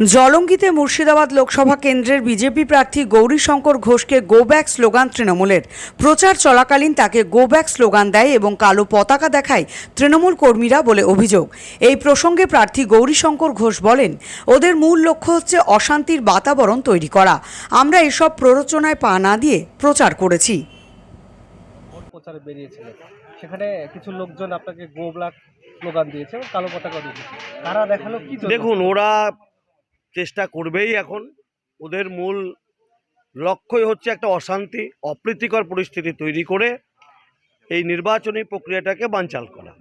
জলঙ্গিতে মুর্শিদাবাদ লোকসভা কেন্দ্রের বিজেপি প্রার্থী গৌরীশঙ্কর ঘোষকে গো ব্যাক স্লোগান তৃণমূলের। প্রচার চলাকালীন তাকে গো ব্যাক স্লোগান দেয় এবং কালো পতাকা দেখায় তৃণমূল কর্মীরা বলে অভিযোগ। এই প্রসঙ্গে প্রার্থী গৌরীশঙ্কর ঘোষ বলেন ওদের মূল লক্ষ্য হচ্ছে অশান্তির বাতাবরণ তৈরি করা। আমরা এসব প্ররোচনায় পা না দিয়ে প্রচার করেছি। প্রচারে বেরিয়েছিলেন। সেখানে কিছু লোকজন আপনাকে গো ব্ল্যাক স্লোগান দিয়েছে এবং কালো পতাকা দিয়েছে। তারা দেখাল কি দেখুন ওরা চেষ্টা করবেই এখন। ওদের মূল লক্ষ্যই হচ্ছে একটা অশান্তি, অপ্রীতিকর পরিস্থিতি তৈরি করে এই নির্বাচনী প্রক্রিয়াটাকে বানচাল করা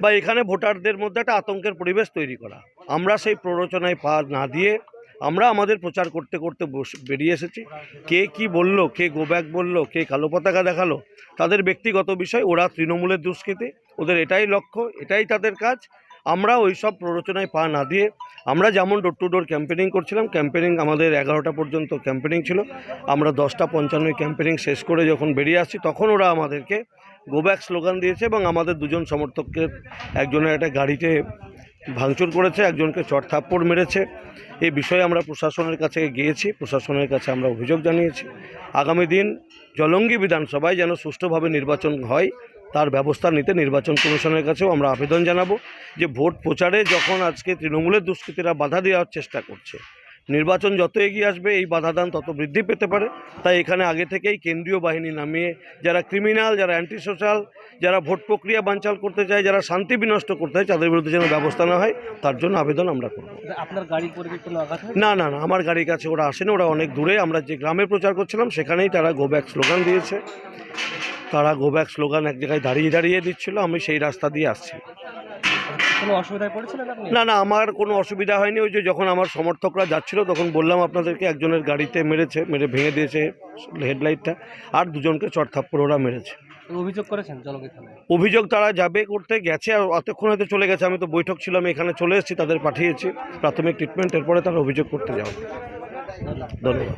বা এখানে ভোটারদের মধ্যে একটা আতঙ্কের পরিবেশ তৈরি করা। আমরা সেই প্ররোচনায় পা না দিয়ে আমরা আমাদের প্রচার করতে করতে বেরিয়ে এসেছি। কে কি বলল, কে গোব্যাক বলল, কে কালো পতাকা দেখাল, তাদের ব্যক্তিগত বিষয়, ওরা তৃণমূলের দুষ্কৃতি, ওদের এটাই লক্ষ্য, এটাই তাদের কাজ। আমরা ওই সব প্ররোচনায় পা না দিয়ে আমরা যেমন ডোর টু ডোর ক্যাম্পেনিং করছিলাম ক্যাম্পেনিং আমাদের এগারোটা পর্যন্ত ক্যাম্পেনিং ছিল। আমরা দশটা পঞ্চান্ন ক্যাম্পেনিং শেষ করে যখন বেরিয়ে আসছি, তখন ওরা আমাদেরকে গোব্যাক স্লোগান দিয়েছে এবং আমাদের দুজন সমর্থককে একজনের একটা গাড়িতে ভাঙচুর করেছে, একজনকে চড়থাপ্পড় মেরেছে। এই বিষয়ে আমরা প্রশাসনের কাছে গিয়েছি, প্রশাসনের কাছে আমরা অভিযোগ জানিয়েছি। আগামী দিন জলঙ্গি বিধানসভায় যেন সুষ্ঠুভাবে নির্বাচন হয় তার ব্যবস্থা নিতে নির্বাচন কমিশনের কাছেও আমরা আবেদন জানাব যে ভোট প্রচারে যখন আজকে তৃণমূলের দুষ্কৃতীরা বাধা দেওয়ার চেষ্টা করছে নির্বাচন যত এগিয়ে আসবে এই বাধাদান তত বৃদ্ধি পেতে পারে। তাই এখানে আগে থেকেই কেন্দ্রীয় বাহিনী নামিয়ে যারা ক্রিমিনাল যারা অ্যান্টি সোশ্যাল যারা ভোট প্রক্রিয়া বানচাল করতে চায় যারা শান্তি বিনষ্ট করতে চায় তাদের বিরুদ্ধে যেন ব্যবস্থা না হয় তার জন্য আবেদন আমরা করব। আপনার গাড়ি না না না আমার গাড়ির কাছে ওরা আসেনি ওরা অনেক দূরে। আমরা যে গ্রামে প্রচার করছিলাম সেখানেই তারা গো ব্যাক স্লোগান দিয়েছে। তারা গো ব্যাক স্লোগান এক জায়গায় দাঁড়িয়ে দাঁড়িয়ে দিচ্ছিল আমি সেই রাস্তা দিয়ে আসছি। কোনো অসুবিধায় পড়েছিলেন না না আমার কোনো অসুবিধা হয়নি ওই যে যখন আমার সমর্থকরা যাচ্ছিল তখন বললাম আপনাদেরকে একজনের গাড়িতে মেরেছে মেরে ভেঙে দিয়েছে হেডলাইটটা আর দুজনকে চড়থাপ্পড় ওরা মেরেছে। অভিযোগ করেছেন অভিযোগ তারা যাবে করতে গেছে আর অতক্ষণ হয়তো চলে গেছে আমি তো বৈঠক ছিলাম এখানে চলে এসেছি তাদের পাঠিয়েছি প্রাথমিক ট্রিটমেন্ট এরপরে তারা অভিযোগ করতে যাবে। ধন্যবাদ।